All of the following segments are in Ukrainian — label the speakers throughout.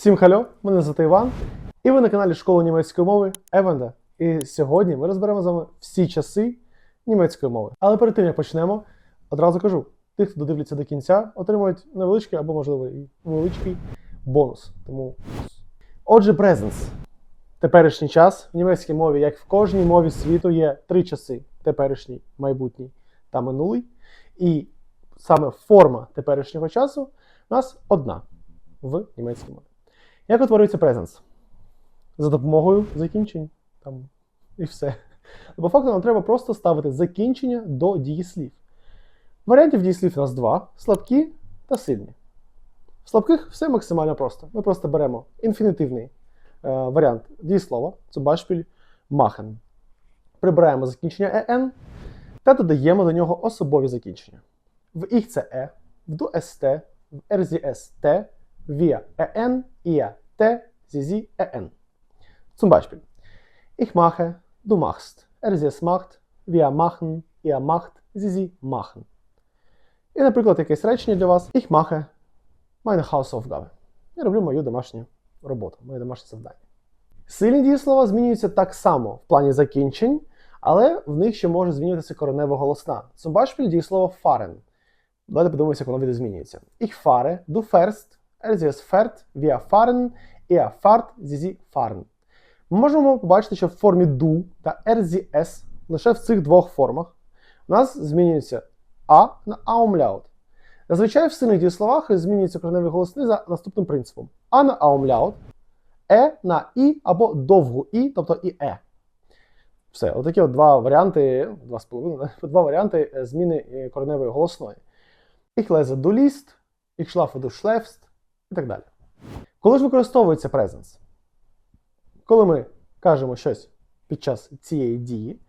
Speaker 1: Всім хальо, мене звати Іван, і ви на каналі Школи німецької мови Евенда. І сьогодні ми розберемо з вами всі часи німецької мови. Але перед тим як почнемо, одразу кажу: тих, хто додивляться до кінця, отримують невеличкий або, можливо, і величкий бонус. Тому отже, presence. Теперішній час в німецькій мові, як в кожній мові світу, є три часи: теперішній, майбутній та минулий. І саме форма теперішнього часу у нас одна в німецькій мові. Як утворюється презенс? За допомогою закінчень. Там, і все. Бо факту нам треба просто ставити закінчення до дієслів. Варіантів дієслів у нас два: слабкі та сильні. В слабких все максимально просто. Ми просто беремо інфінітивний е, варіант дієслова, це башпіль machen. Прибираємо закінчення «en» та додаємо до нього особові закінчення. В їх це е, в ду ст, в РЗС Т, wir en, ihr T, sie sie en. Zum Beispiel. Ich mache, du machst, er sie es macht, wir machen, ihr macht, sie sie machen. І, наприклад, якесь речення для вас. Ich mache meine Hausaufgabe. Я роблю мою домашню роботу, моє домашнє завдання. Сильні дієслова змінюються так само в плані закінчень, але в них ще може змінюватися коренева голосна. Zum Beispiel дієслово fahren. Давайте подивимося, як воно відозмінюється. Ich fahre, du fährst, wir fahren, er fährt, sie sie fahren. Ми можемо побачити, що в формі do та es лише в цих двох формах у нас змінюється а на аумляут. Зазвичай в сильних дієсловах змінюються кореневі голосни за наступним принципом: а на аумляут, е на і або довгу і, тобто і е. Все, отакі от два варіанти, два з половиною, два варіанти зміни е, кореневої голосної. Ich lese du liest, ich schlafe du schläfst і так далі. Коли ж використовується presence? Коли ми кажемо щось під час цієї дії,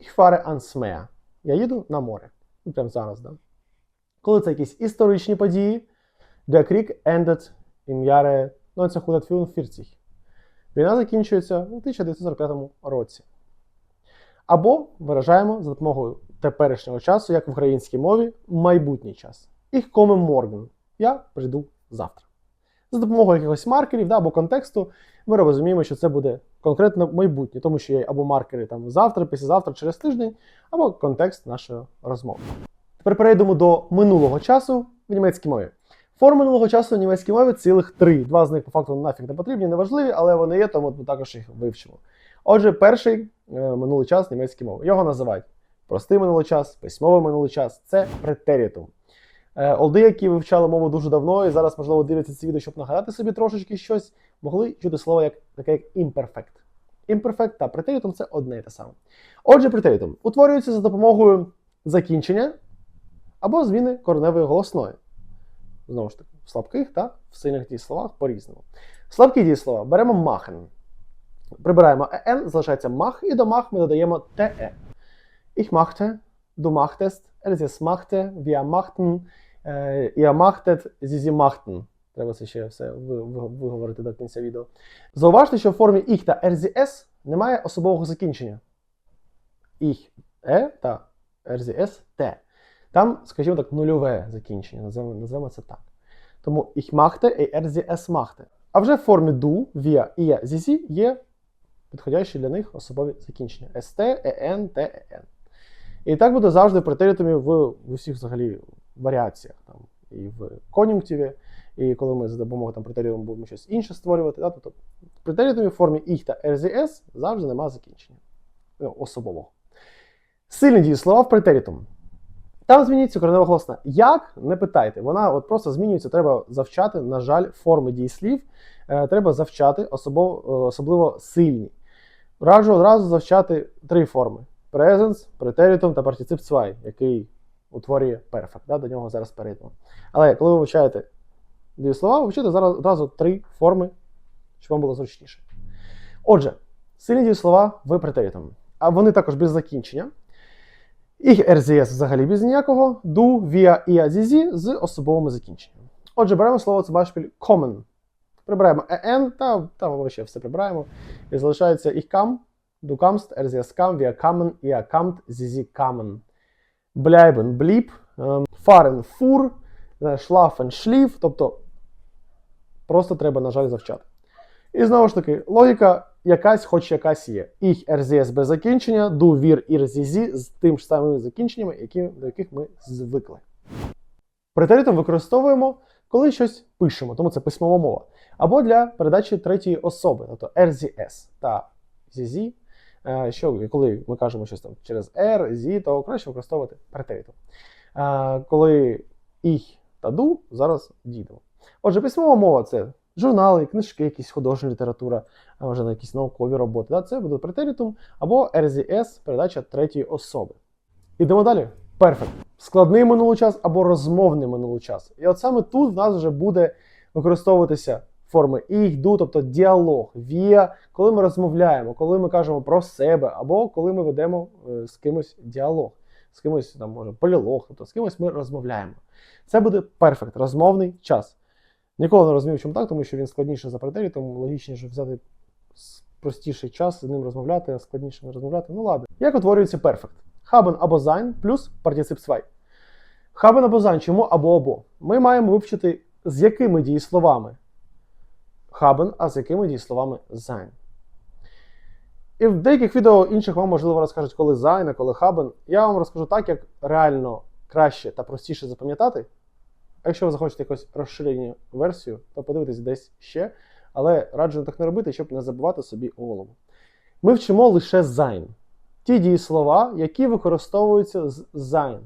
Speaker 1: ich fahre ans Meer. Я їду на море. Ну, прямо зараз, да? Коли це якісь історичні події, der Krieg endet im Jahre 1944. Війна закінчується у 1945 році. Або виражаємо за допомогою теперішнього часу, як в українській мові, майбутній час. Ich komme morgen. Я прийду завтра. За допомогою якихось маркерів да, або контексту ми розуміємо, що це буде конкретно майбутнє, тому що є або маркери там завтра, післязавтра, через тиждень, або контекст нашої розмови. Тепер перейдемо до минулого часу в німецькій мові. Форм минулого часу в німецькій мові цілих три. Два з них по факту нафіг не потрібні, не важливі, але вони є, тому ми також їх вивчимо. Отже, перший е, минулий час німецької мови. Його називають простий минулий час, письмовий минулий час це претерітум. Е, Олди, які вивчали мову дуже давно і зараз, можливо, дивляться це відео, щоб нагадати собі трошечки щось, могли чути слово як таке як imperfect. Imperfect та претерітум це одне і те саме. Отже, претерітум утворюється за допомогою закінчення або зміни кореневої голосної. Знову ж таки, в слабких та в сильних дієсловах по-різному. Слабкі дієслова беремо machen. Прибираємо en, залишається mach, і до mach ми додаємо te. Ich machte, du machtest, er es machte, wir machten, е, sie machten. Треба це ще все ви- ви- виговорити до кінця відео. Зауважте, що в формі ich та RZS немає особового закінчення. Ich, е та RZS те. Там, скажімо так, нульове закінчення, називаємо, називаємо це так. Тому machte і RZS machte. А вже в формі wir, ihr, sie, sie є підходящі для них особові закінчення. ST, EN, T, EN. І так буде завжди претеритумі в, в усіх взагалі варіаціях. Там, і в кон'юнктиві, і коли ми за допомогою там, претеритуму будемо щось інше створювати. Да? Тобто в претеритумі формі ich та RZS завжди немає закінчення ну, особового. Сильні дієслова в претеритум. Там змінюється коренева голосна. Як? Не питайте. Вона от просто змінюється, треба завчати, на жаль, форми дієслів. Е, треба завчати, особо, е, особливо сильні. Раджу одразу завчати три форми: presence, preteritum та particiп zwei, який утворює perfect. Да? До нього зараз перейдемо. Але коли ви вивчаєте дієслова, ви вчите зараз одразу три форми, щоб вам було зручніше. Отже, сильні дієслова в претеритум. А вони також без закінчення. І RZS взагалі без ніякого, do, via і AZZ з особовими закінченнями. Отже, беремо слово це башпіль common. Прибираємо EN, та там ще все прибираємо. І залишається ich kam, du kamst, RZS kam, wir kamen, ihr kamt, sie sie kamen. Bleiben, blieb, ем, fuhr, е, schlafen, schlief, тобто Просто треба, на жаль, завчати. І знову ж таки, логіка якась, хоч якась є. Ich RZS без закінчення, ihr, sie, sie з тим ж самими закінченнями, які, до яких ми звикли. Претеритум використовуємо, коли щось пишемо, тому це письмова мова. Або для передачі третьої особи, тобто RZS та ZZ. Е, Що, коли ми кажемо щось там через R, Z, то краще використовувати претеритум. Е, Коли ich та du, зараз дійдемо. Отже, письмова мова це журнали, книжки, якісь художня література, а може на якісь наукові роботи. Да? Це буде претеритум або RZS, передача третьої особи. Ідемо далі. Perfect. Складний минулий час або розмовний минулий час. І от саме тут в нас вже буде використовуватися форми ich, du, тобто діалог, wir, коли ми розмовляємо, коли ми кажемо про себе, або коли ми ведемо е, з кимось діалог, з кимось там може полілог, тобто з кимось ми розмовляємо. Це буде perfect, розмовний час. Ніколи не розумів, чому так, тому що він складніше за претерій, тому логічніше взяти простіший час з ним розмовляти, а складніше не розмовляти. Ну ладно. Як утворюється perfect? Haben або sein плюс partizip 2. Haben або sein, чому або або? Ми маємо вивчити, з якими дієсловами haben, а з якими дієсловами sein. І в деяких відео інших вам, можливо, розкажуть, коли sein, а коли haben. Я вам розкажу так, як реально краще та простіше запам'ятати. Якщо ви захочете якусь розширені версію, то подивитесь десь ще. Але раджу так не робити, щоб не забувати собі голову. Ми вчимо лише sein. Ті дієслова, які використовуються з sein.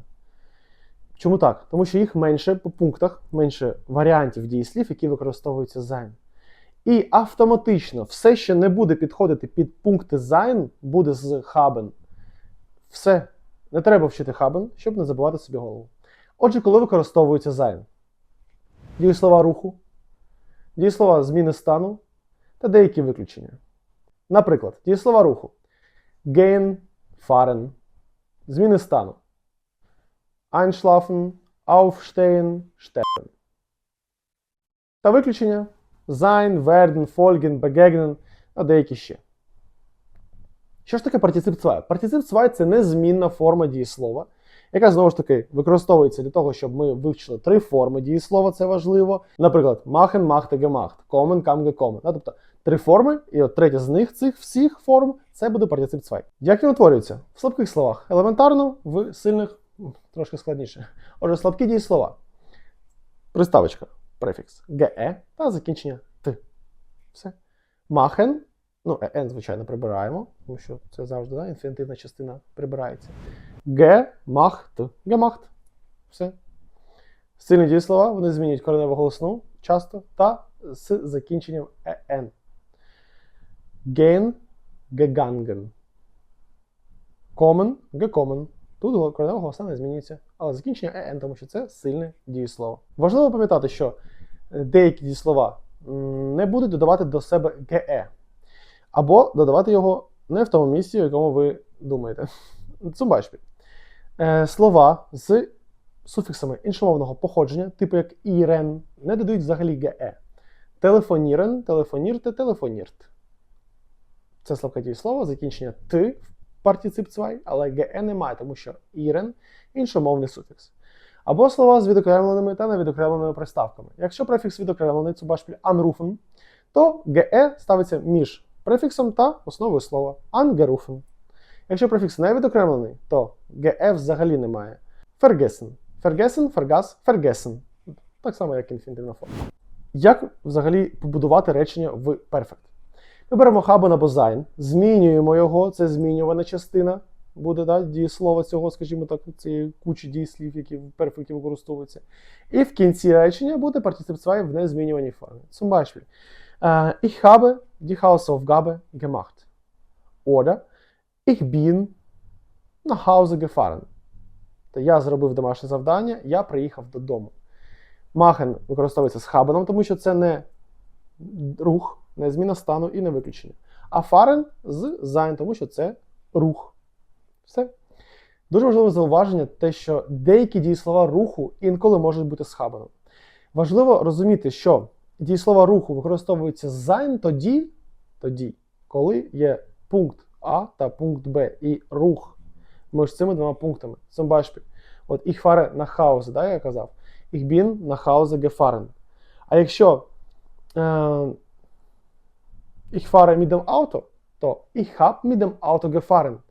Speaker 1: Чому так? Тому що їх менше по пунктах, менше варіантів дієслів, які використовуються sein. І автоматично все, що не буде підходити під пункти sein, буде з haben. Все. Не треба вчити haben, щоб не забувати собі голову. Отже, коли використовується sein? Дієслова руху, дієслова зміни стану та деякі виключення. Наприклад, дієслова руху gehen, fahren, зміни стану. Einschlafen, aufstehen, sterben. Та виключення sein, werden, folgen, begegnen та деякі ще. Що ж таке партицип 2? Партицип 2 це незмінна форма дієслова, яка знову ж таки використовується для того, щоб ми вивчили три форми дієслова, це важливо. Наприклад, machen, machte, gemacht, kommen, kam, gekommen. Тобто три форми, і от третя з них цих всіх форм це буде партицип 2. Як він утворюється? В слабких словах елементарно, в сильних трошки складніше. Отже, слабкі дієслова. Приставочка, префікс ге та закінчення т. Все. Machen, ну, ен, звичайно, прибираємо, тому що це завжди да, інфінітивна частина прибирається. Gemacht. Gemacht. Все. Сильні дієслова, вони змінюють кореневу голосну часто та з закінченням en. Gehen, gegangen. Kommen, gekommen. Тут коренева голосна не змінюється, але закінчення en, тому що це сильне дієслово. Важливо пам'ятати, що деякі дієслова не будуть додавати до себе ge, або додавати його не в тому місці, в якому ви думаєте. Zum Е, слова з суфіксами іншомовного походження, типу як ірен, не додають взагалі ге. Телефонірен, телефонірте, телефонірт. Це слабке дієслово, закінчення т в партицип 2, але ге немає, тому що ірен іншомовний суфікс. Або слова з відокремленими та невідокремленими приставками. Якщо префікс відокремлений, zum Beispiel anrufen, то ге ставиться між префіксом та основою слова angerufen. Якщо префікс не відокремлений, то ге взагалі немає. Vergessen. Vergessen, vergas, vergessen. Так само, як інфінітивна форма. Як взагалі побудувати речення в perfect? Ми беремо haben або sein, змінюємо його, це змінювана частина буде да, дієслова цього, скажімо так, цієї кучі дієслів, які в перфекті використовуються. І в кінці речення буде партицип 2 в незмінюваній формі. Zum Beispiel. Äh, ich habe die Hausaufgabe gemacht. Oder Ich bin nach Hause gefahren. То я зробив домашнє завдання, я приїхав додому. Machen використовується з хабаном, тому що це не рух, не зміна стану і не виключення. А fahren з sein, тому що це рух. Все. Дуже важливе зауваження, те, що деякі дієслова руху інколи можуть бути з хабаном. Важливо розуміти, що дієслова руху використовуються з sein тоді, тоді, коли є пункт а та пункт Б і рух між цими двома пунктами. Zum Beispiel. От ich fahre nach да, я казав. Ich bin nach Hause gefahren. А якщо äh, ich fahre mit то ich habe mit dem.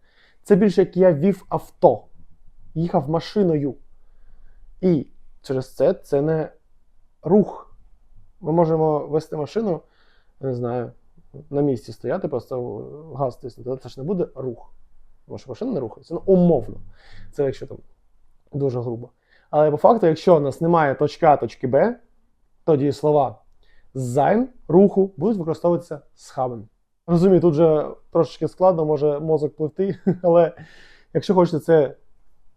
Speaker 1: Це більше як я вів авто, їхав машиною. І через це це не рух. Ми можемо вести машину, не знаю, на місці стояти, просто газ тиснути. Це ж не буде рух. Тому що машина не рухається. Ну, умовно. Це якщо там дуже грубо. Але по факту, якщо у нас немає точки А, точки Б, то дієслова sein руху будуть використовуватися з. Розумію, тут вже трошечки складно, може мозок пливти, але якщо хочете це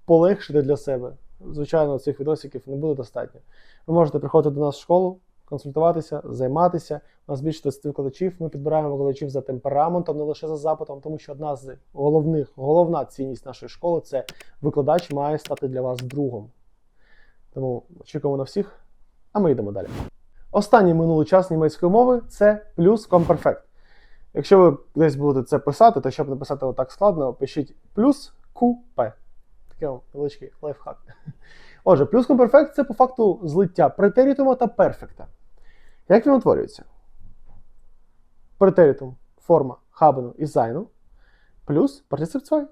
Speaker 1: полегшити для себе, звичайно, цих відосиків не буде достатньо. Ви можете приходити до нас в школу, консультуватися, займатися. У нас більше 20 викладачів. Ми підбираємо викладачів за темпераментом, не лише за запитом, тому що одна з головних, головна цінність нашої школи це викладач має стати для вас другом. Тому очікуємо на всіх, а ми йдемо далі. Останній минулий час німецької мови це плюс комперфект. Якщо ви десь будете це писати, то щоб написати отак складно, пишіть плюс QP. Такий вам невеличкий лайфхак. Отже, плюс комперфект це по факту злиття претерітума та перфекта. Як він утворюється? Претерітум форма хабену і зайну, плюс партицип цвай,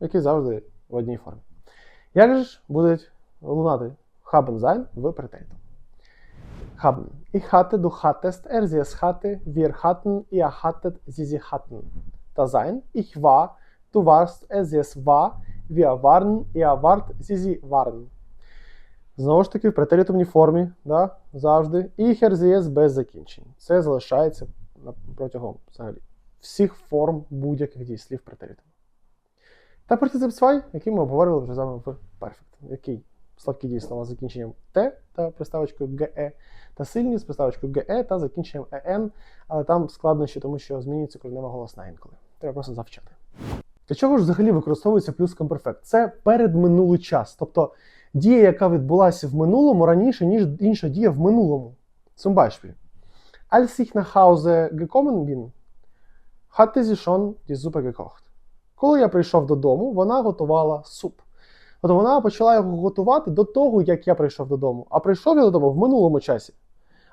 Speaker 1: який завжди в одній формі. Як же ж будуть лунати haben sein в претерітум? Haben. Ich hatte, du hattest, er, sie es hatte, wir hatten, ihr hattet, sie, sie hatten. Da sein. Ich war, du warst, er, sie es war, wir waren, ihr wart, sie, sie waren. Знову ж таки, в претеритумній формі, да, завжди. І херзієс без закінчень. Це залишається протягом взагалі всіх форм будь-яких дієслів претеритуму. Та партицип свай, який ми обговорювали вже з вами в Perfect, який слабкі дієслова з закінченням Т та приставочкою ге, та сильні з приставочкою ге та закінченням ен, але там складнощі, тому що змінюється коренева голосна інколи. Треба просто завчати. Для чого ж взагалі використовується плюс комперфект? Це передминулий час. Тобто дія, яка відбулася в минулому раніше, ніж інша дія в минулому. Zum Beispiel. Als ich nach Hause gekommen bin, hatte. Коли я прийшов додому, вона готувала суп. Тобто вона почала його готувати до того, як я прийшов додому. А прийшов я додому в минулому часі.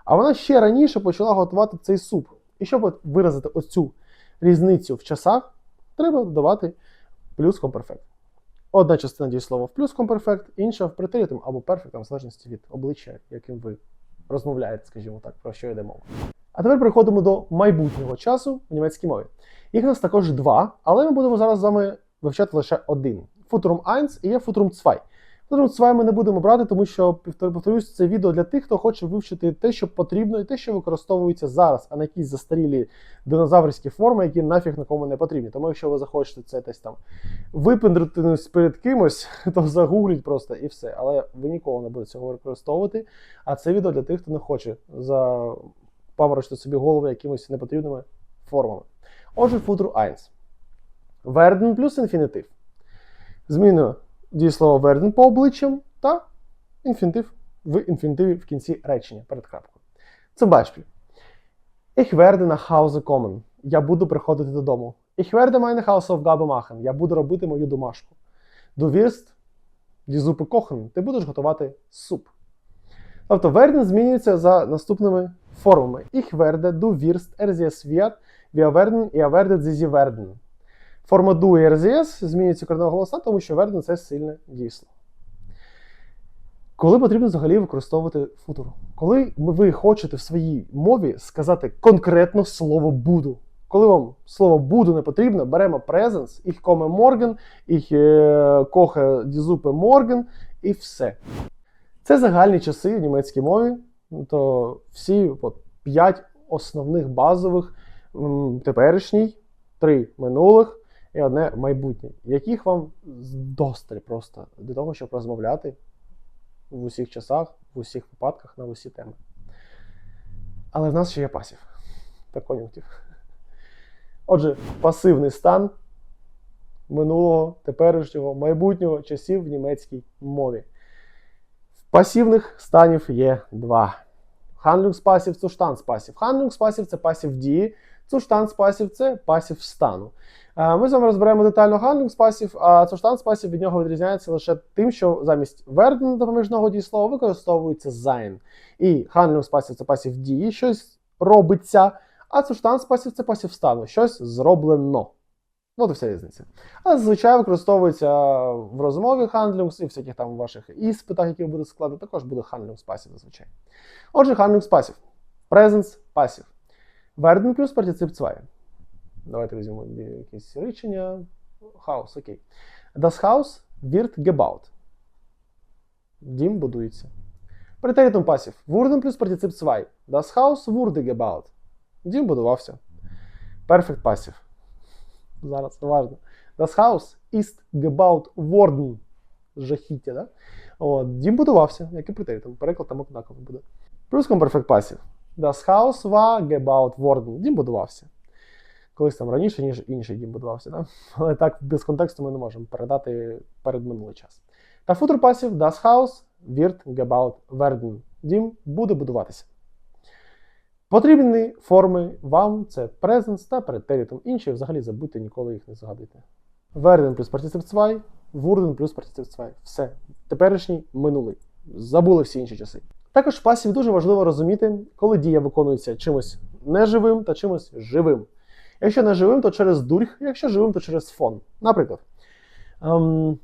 Speaker 1: А вона ще раніше почала готувати цей суп. І щоб от виразити оцю різницю в часах, треба додавати плюс комперфект. Одна частина дієслова в плюс комперфект, інша в претеритум або перфектом, в залежності від обличчя, яким ви розмовляєте, скажімо так, про що йде мова. А тепер переходимо до майбутнього часу в німецькій мові. Їх у нас також два, але ми будемо зараз з вами вивчати лише один. Futurum 1 і є Futurum 2. Futurum 2 ми не будемо брати, тому що, повтор- повторюсь, це відео для тих, хто хоче вивчити те, що потрібно, і те, що використовується зараз, а не якісь застарілі динозаврські форми, які нафіг нікому не потрібні. Тому якщо ви захочете це десь там випендритись перед кимось, то загугліть просто і все. Але ви ніколи не будете цього використовувати. А це відео для тих, хто не хоче запаморочити собі голову якимось непотрібними формами. Отже, футур 1. Werden плюс інфінітив. Змінює дієслово werden по обличчям та інфінітив в інфінітиві в кінці речення перед крапкою. Zum Beispiel. Ich werde nach Hause kommen. Я буду приходити додому. Ich werde meine Hausaufgabe machen. Я буду робити мою домашку. Du wirst die Suppe kochen. Ти будеш готувати суп. Тобто werden змінюється за наступними формами. Ich werde, du wirst, er, sie, es wird, wir werden, ihr werdet, sie, sie werden. Форма do RZS змінюється коренева голосна, тому що werden це сильне дійсло. Коли потрібно взагалі використовувати футуру? Коли ви хочете в своїй мові сказати конкретно слово буду. Коли вам слово буду не потрібно, беремо presence, ich komme morgen, ich е, koche die Suppe morgen і все. Це загальні часи в німецькій мові. То всі от, п'ять основних базових теперішній, три минулих і одне майбутнє, яких вам досталь просто для того, щоб розмовляти в усіх часах, в усіх випадках на усі теми. Але в нас ще є пасів та кон'юнктив. Отже, пасивний стан минулого, теперішнього, майбутнього часів в німецькій мові. Пасивних станів є два. Handlungspасів, Zustandspassiv. Handlungspасів це пасів дії, Zustandspassiv – це пасів стану. Е, Ми з вами розберемо детально Handlungspасів, а Zustandspassiv від нього відрізняється лише тим, що замість werden допоміжного дієслова використовується sein. І Handlungspасів – це пасів дії, щось робиться, а Zustand пасів це пасів стану, щось зроблено. От і вся різниця. Але зазвичай використовується в розмові handlings і всяких там ваших іспитах, які ви будете складати, також буде handlings пасів зазвичай. Отже, handlings пасів. Presence пасів. Werden плюс партицип 2. Давайте візьмемо якісь речення. Хаус, окей. Das Haus wird gebaut. Дім будується. Претеритум пасів. Wurden плюс партицип 2. Das Haus wurde gebaut. Дім будувався. Perfect пасів. Зараз уважно. Das Haus ist gebaut worden. Жахіття, да? От, дім будувався, як і претеритум. Переклад там однаково буде. Плюс комперфект пасів. Das Haus war gebaut worden. Дім будувався. Колись там раніше, ніж інший дім будувався. Да? Але так без контексту ми не можемо передати перед минулий час. Та футур пасів Das Haus wird gebaut werden. Дім буде будуватися. Потрібні форми вам це presence та претеритум. Інші взагалі забудьте, ніколи їх не згадуйте. Werden плюс партицип 2, Wurden плюс партицип 2. Все. Теперішній минулий. Забули всі інші часи. Також в пасів дуже важливо розуміти, коли дія виконується чимось неживим та чимось живим. Якщо не живим, то через дурх, якщо живим, то через фон. Наприклад, ем,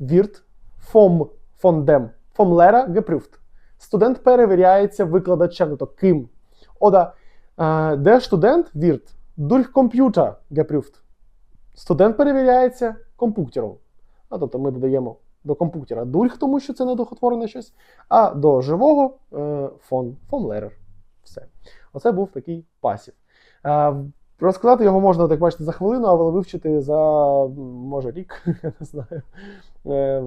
Speaker 1: wird vom, von dem, vom Lehrer geprüft. Студент перевіряється викладачем, тобто ким. Ода, е, der Student wird durch Computer geprüft. Студент перевіряється комп'ютером. А, тобто ми додаємо до комп'ютера дурх, тому що це недохотворене щось, а до живого е, фон, фон Lehrer. Все. Оце був такий пасів. Е, розказати його можна, так бачите, за хвилину, але вивчити за може рік, я не знаю. Е,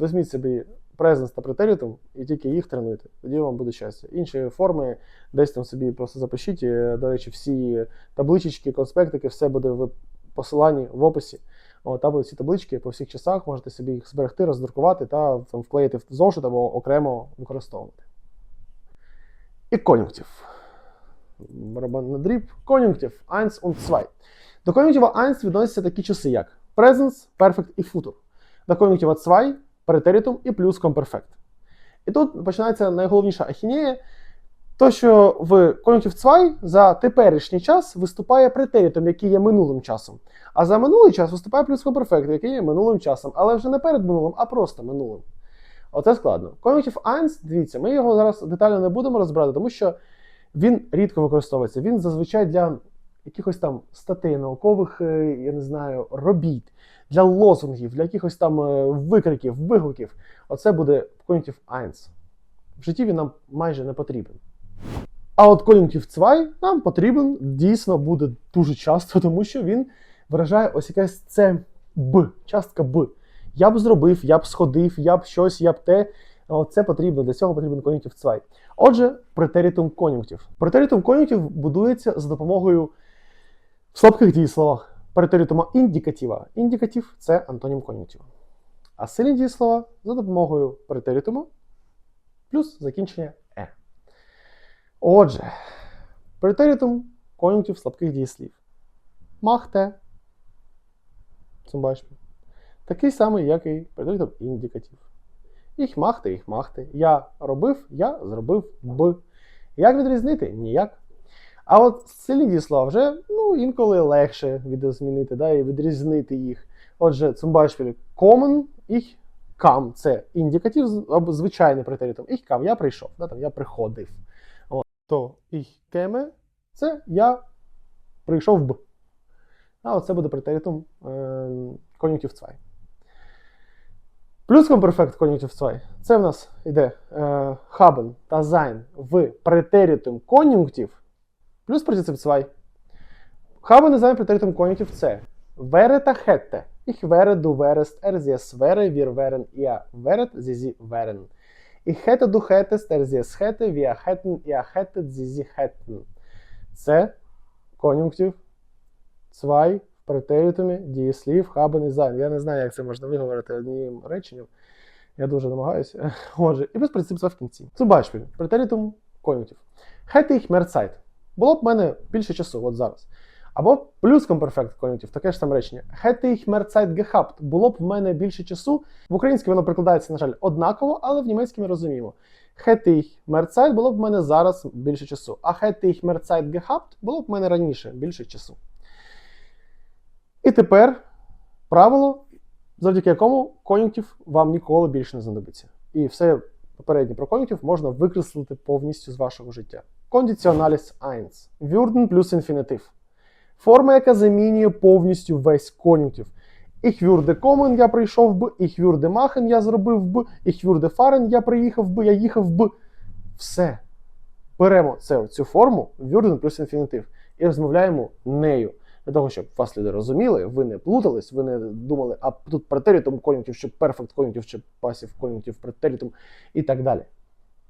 Speaker 1: візьміть собі presence та претеритум і тільки їх тренуйте. Тоді вам буде щастя. Інші форми десь там собі просто запишіть. До речі, всі таблички, конспектики, все буде в посиланні в описі. О, там таблички по всіх часах, можете собі їх зберегти, роздрукувати та там, вклеїти в зошит або окремо використовувати. І кон'юнктив. Барабан на дріб. Кон'юнктив 1 und 2. До кон'юнктива 1 відносяться такі часи, як presence, perfect і future. До кон'юнктива 2 претеритум і плюс комперфект. І тут починається найголовніша ахінея. То, що в кон'юнктив 2 за теперішній час виступає претеритум, який є минулим часом. А за минулий час виступає плюс комперфект, який є минулим часом, але вже не перед минулим, а просто минулим. Оце складно. Кон'юнктив 1, дивіться, ми його зараз детально не будемо розбирати, тому що він рідко використовується. Він зазвичай для якихось там статей, наукових, е, я не знаю, робіт, для лозунгів, для якихось там е, викриків, вигуків. Оце буде кон'юнктив 1. В житті він нам майже не потрібен. А от кон'юнктив 2 нам потрібен дійсно буде дуже часто, тому що він виражає ось якесь це б, частка б. Я б зробив, я б сходив, я б щось, я б те. Це потрібно, для цього потрібен кон'юнктив 2. Отже, претеритум кон'юнктив. Претеритум кон'юнктив будується за допомогою в слабких дієсловах претеритума індикатива. Індикатив це антонім кон'юнктива. А сильні дієслова за допомогою претеритума плюс закінчення. Отже, претеритум кон'юнктив слабких дієслів. Махте. Zum. Такий самий, як і претеритум індикатив. Їх махте, їх махте. Я робив, я зробив б. Як відрізнити? Ніяк. А от сильні дієслова вже ну, інколи легше відозмінити да, і відрізнити їх. Отже, zum Beispiel kommen, ich kam. Це індикатив, звичайний претеритум. Ich kam, я прийшов, да, там, я приходив. То ich käme, це я прийшов б. А оце буде претеритум е, кон'юнктив 2. Плюс комперфект кон'юнктив 2. Це в нас йде е, haben та sein в претеритум кон'юнктив плюс партицип 2. Haben і sein претеритум кон'юнктив це wäre та hätte. Ich wäre, du wärest, er, sie, es wäre, wir wären, ihr wäret, sie. Hättest, er, sie, es hätte, wir hätten, ihr hättet, sie, sie hätten. Це кон'юнктив 2 в претеритумі дієслів haben і sein. Я не знаю, як це можна виговорити одним реченням. Я дуже намагаюся. Отже, і плюс 2 в кінці. Beispiel, претеритум кон'юнктив. Ich mehr Zeit. Було б в мене більше часу, от зараз. Або плюс комперфект кон'юнктив, таке ж саме речення. Hätte ich mehr Zeit. Було б в мене більше часу. В українській воно прикладається, на жаль, однаково, але в німецькій ми розуміємо. Hätte ich mehr було б в мене зараз більше часу. А hätte ich mehr Zeit було б в мене раніше більше часу. І тепер правило, завдяки якому кон'юнктив вам ніколи більше не знадобиться. І все попереднє про кон'юнктив можна викреслити повністю з вашого життя. Кондиціоналіс 1. Würden плюс інфінітив. Форма, яка замінює повністю весь кон'юнктив. Ich würde kommen, я прийшов би, ich würde machen, я зробив би, ich würde fahren, я приїхав би, я їхав би. Все. Беремо це, цю форму, würden плюс інфінітив, і розмовляємо нею. Для того, щоб вас люди розуміли, ви не плутались, ви не думали, а тут претерітум кон'юнктив, чи перфект кон'юнктив, чи пасів кон'юнктив, претерітум і так далі.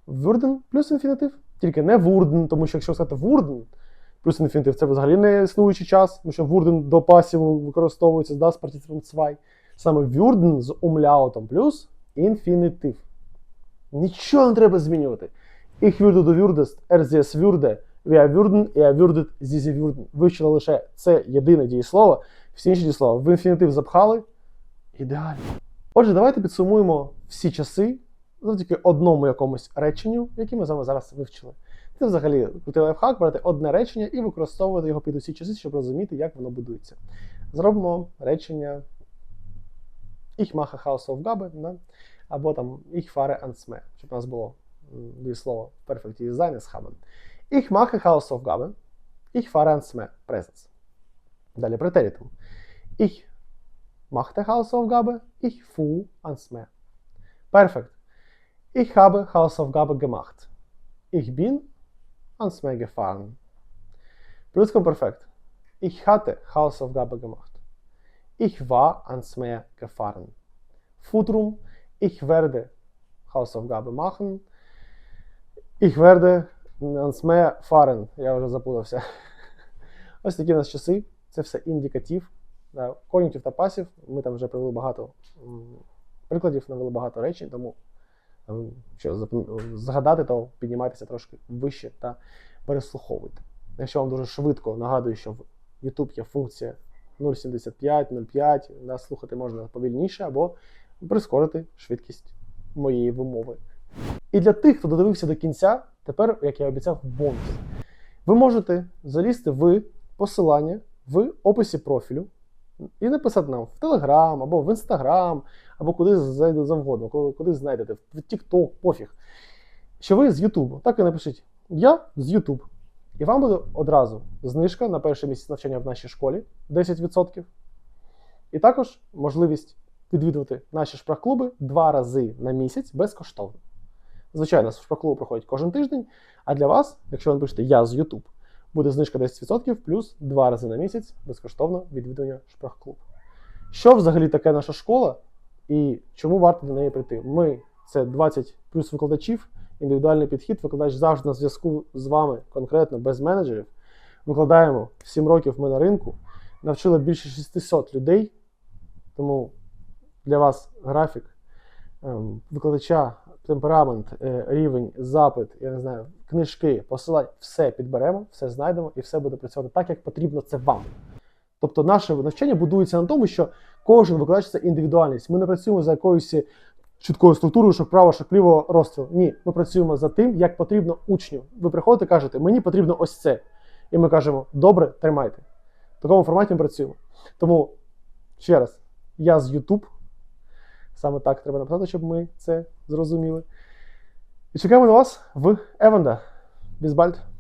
Speaker 1: Würden плюс інфінітив, тільки не wurden, тому що якщо сказати wurden, плюс інфінітив, це взагалі не існуючий час, тому що wurden до пасіву використовується да, з партиципом zwei. Саме würden з умляутом плюс інфінітив. Нічого не треба змінювати. Ich würde, du würdest, er sie es würde, wir würden, er würdet, sie sie würden. Вивчили лише це єдине дієслово, всі інші дієслова в інфінітив запхали. Ідеально. Отже, давайте підсумуємо всі часи завдяки одному якомусь реченню, яке ми з вами зараз вивчили. Це взагалі крутий лайфхак, брати одне речення і використовувати його під усі часи, щоб розуміти, як воно будується. Зробимо речення Ich mache Hausaufgabe, да? або там Ich fahre ans щоб у нас було м, дієслово в перфекті seines haben. Ich mache Hausaufgabe, ich fahre Presens. Далі претеритум. Ich machte Hausaufgabe, ich fuhr ans Meer. Perfekt. Ich habe Hausaufgabe gemacht. Ich bin gefahren. Plusquamperfekt. Ich hatte Hausaufgabe gemacht. Ich war ans Meer gefahren. Futrum. Ich werde Hausaufgabe machen. Ich werde ans Meer fahren. Я вже запутався. Ось такі у нас часи. Це все індикатив. Да, Конюктив та пасів. Ми там вже привели багато прикладів, навели багато речень, тому ем, що згадати, то піднімайтеся трошки вище та переслуховуйте. Якщо вам дуже швидко нагадую, що в YouTube є функція 0,75, 0,5, да, слухати можна повільніше або прискорити швидкість моєї вимови. І для тих, хто додивився до кінця, тепер, як я обіцяв, бонус. Ви можете залізти в посилання в описі профілю і написати нам в Telegram або в Instagram, або куди зайде завгодно, коли- куди знайдете, в TikTok, пофіг. Що ви з YouTube. Так і напишіть: Я з YouTube. І вам буде одразу знижка на перший місяць навчання в нашій школі 10%. І також можливість відвідувати наші шпрах-клуби два рази на місяць безкоштовно. Звичайно, шпрах-клуби проходять кожен тиждень, а для вас, якщо ви напишете Я з YouTube, буде знижка 10% плюс два рази на місяць безкоштовно відвідування шпрах-клуб. Що взагалі таке наша школа і чому варто до неї прийти? Ми це 20 плюс викладачів, індивідуальний підхід, викладач завжди на зв'язку з вами, конкретно без менеджерів. Викладаємо 7 років ми на ринку, навчили більше 600 людей, тому для вас графік ем, викладача, темперамент, е, рівень, запит, я не знаю, книжки, посилання, все підберемо, все знайдемо і все буде працювати так, як потрібно це вам. Тобто наше навчання будується на тому, що кожен викладач це індивідуальність. Ми не працюємо за якоюсь чіткою структурою, що вправо, що ліво розстріл. Ні, ми працюємо за тим, як потрібно учню. Ви приходите кажете, мені потрібно ось це. І ми кажемо, добре, тримайте. В такому форматі ми працюємо. Тому, ще раз, я з YouTube. Саме так треба написати, щоб ми це зрозуміли. І чекаємо на вас в Евенда. Бізбальд.